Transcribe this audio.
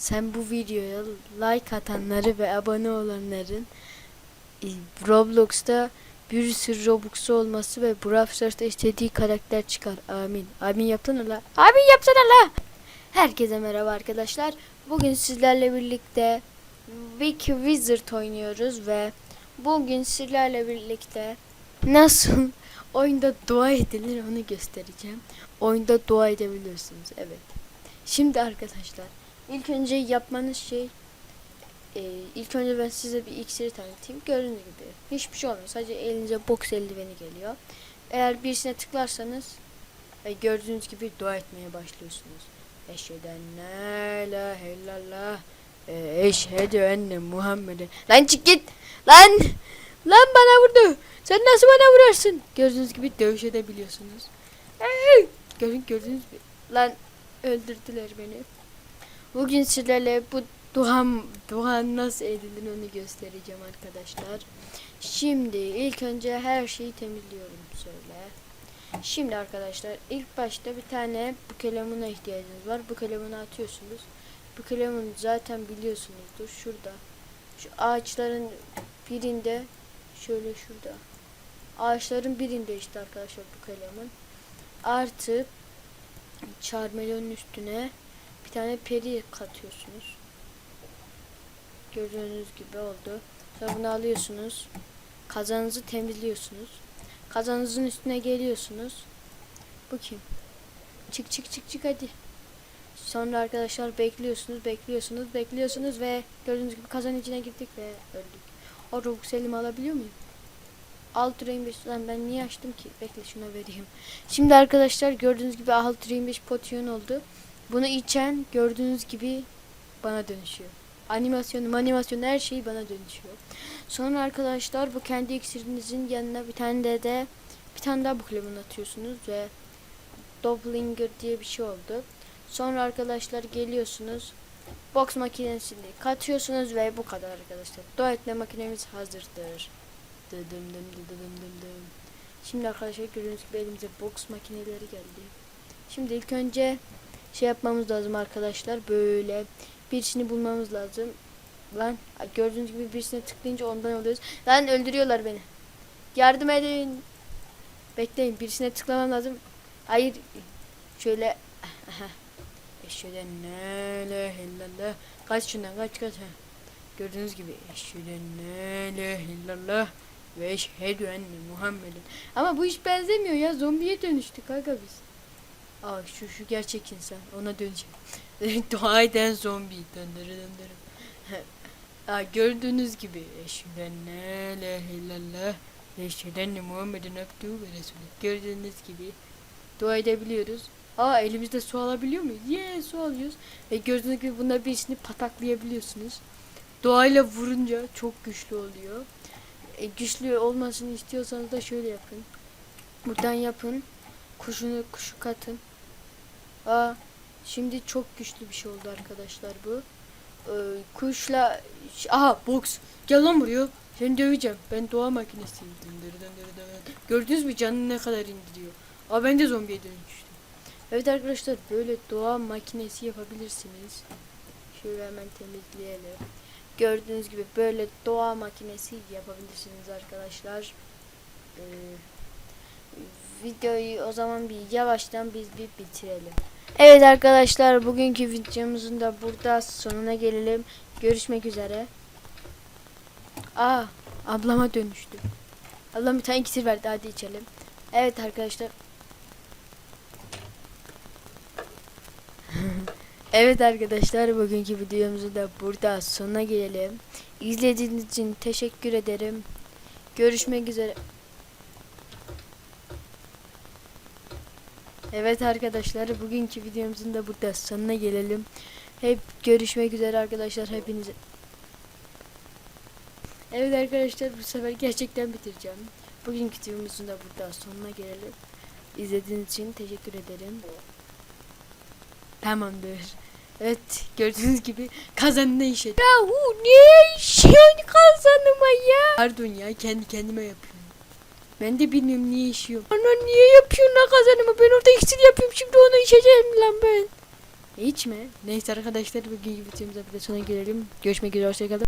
sen bu videoya like atanları ve abone olanların Roblox'ta bir sürü Robux'u olması ve Brawl Stars'ta istediği karakter çıkar. Amin. Amin yapsana la. Amin yapsana la. Herkese merhaba arkadaşlar. Bugün sizlerle birlikte Big Wizard oynuyoruz ve bugün sizlerle birlikte nasıl oyunda dua edilir onu göstereceğim. Oyunda dua edebiliyorsunuz. Evet. Şimdi arkadaşlar ilk önce yapmanız şey e, ilk önce ben size bir iksiri tanıtayım. Gördüğünüz gibi hiçbir şey olmuyor. Sadece elinize boks eldiveni geliyor. Eğer birisine tıklarsanız e, gördüğünüz gibi dua etmeye başlıyorsunuz. Eşheden la ilahe illallah e, eşhedü enne Muhammed'e Lan çık git! Lan! Lan bana vurdu! Sen nasıl bana vurarsın? Gördüğünüz gibi dövüş edebiliyorsunuz. Görün gördüğünüz gibi. Lan öldürdüler beni. Bugün sizlerle bu dua, dua nasıl edilir onu göstereceğim arkadaşlar. Şimdi ilk önce her şeyi temizliyorum söyle. Şimdi arkadaşlar ilk başta bir tane bu kelamına ihtiyacınız var. Bu kelamını atıyorsunuz. Bu kelamını zaten biliyorsunuzdur. Şurada. Şu ağaçların birinde şöyle şurada. Ağaçların birinde işte arkadaşlar bu kelamın. Artı çarmelonun üstüne bir tane peri katıyorsunuz. Gördüğünüz gibi oldu. Sonra bunu alıyorsunuz. Kazanınızı temizliyorsunuz. Kazanınızın üstüne geliyorsunuz. Bu kim? Çık çık çık çık hadi. Sonra arkadaşlar bekliyorsunuz, bekliyorsunuz, bekliyorsunuz ve gördüğünüz gibi kazanın içine girdik ve öldük. O Robux elime alabiliyor muyum? Alt beş lan ben niye açtım ki? Bekle şuna vereyim. Şimdi arkadaşlar gördüğünüz gibi alt lirayım beş potyon oldu. Bunu içen gördüğünüz gibi bana dönüşüyor. Animasyonu, animasyonu her şey bana dönüşüyor. Sonra arkadaşlar bu kendi iksirinizin yanına bir tane de, de bir tane daha bu lemon atıyorsunuz ve Doppelganger diye bir şey oldu. Sonra arkadaşlar geliyorsunuz. Box makinesini katıyorsunuz ve bu kadar arkadaşlar. Dua etme makinemiz hazırdır. Dıdım dım dıdım dım dım. Şimdi arkadaşlar gördüğünüz gibi elimize box makineleri geldi. Şimdi ilk önce şey yapmamız lazım arkadaşlar. Böyle birisini bulmamız lazım. Lan gördüğünüz gibi birisine tıklayınca ondan oluyoruz. Lan öldürüyorlar beni. Yardım edin. Bekleyin birisine tıklamam lazım. Hayır. Şöyle. Eşhedü ne ilahe illallah. Kaç şundan kaç kaç. Gördüğünüz gibi eşhedü ne ilahe illallah ve eşhedü enne Muhammedin. Ama bu hiç benzemiyor ya. Zombiye dönüştük aga biz. Aa şu şu gerçek insan. Ona döneceğim. Dua eden zombi. Döndürü döndürü. Aa, gördüğünüz gibi eşhedü ne ilahe illallah. Gördüğünüz gibi dua edebiliyoruz. Aa elimizde su alabiliyor muyuz? Yeah su alıyoruz. Ve gördüğünüz gibi bunda birisini pataklayabiliyorsunuz. Doğayla vurunca çok güçlü oluyor. E, güçlü olmasını istiyorsanız da şöyle yapın. Buradan yapın. Kuşunu kuşu katın. Aa şimdi çok güçlü bir şey oldu arkadaşlar bu. Ee, kuşla aha box gel lan buraya. Seni döveceğim. Ben doğa makinesiyim. Gördünüz mü canını ne kadar indiriyor. Aa ben de zombiye dönüştüm. Evet arkadaşlar böyle doğa makinesi yapabilirsiniz. Şöyle hemen temizleyelim. Gördüğünüz gibi böyle doğa makinesi yapabilirsiniz arkadaşlar. Ee, videoyu o zaman bir yavaştan biz bir bitirelim. Evet arkadaşlar bugünkü videomuzun da burada sonuna gelelim. Görüşmek üzere. Aa ablama dönüştü. Ablam bir tane iksir verdi hadi içelim. Evet arkadaşlar. evet arkadaşlar bugünkü videomuzu da burada sonuna gelelim. İzlediğiniz için teşekkür ederim. Görüşmek üzere. Evet arkadaşlar bugünkü videomuzun da burada sonuna gelelim. Hep görüşmek üzere arkadaşlar hepinize. Evet arkadaşlar bu sefer gerçekten bitireceğim. Bugünkü videomuzun da burada sonuna gelelim. İzlediğiniz için teşekkür ederim. Tamamdır. Evet gördüğünüz gibi kazanına işe. Yahu niye işiyorsun kazanıma ya? Pardon ya kendi kendime yapıyorum. Ben de bilmiyorum niye işiyorum. Ana niye yapıyorsun lan kazanımı? Ben orada iksir yapıyorum şimdi onu içeceğim lan ben. Hiç mi? Neyse arkadaşlar bugün videomuza bir de sona gelelim. Görüşmek üzere hoşçakalın.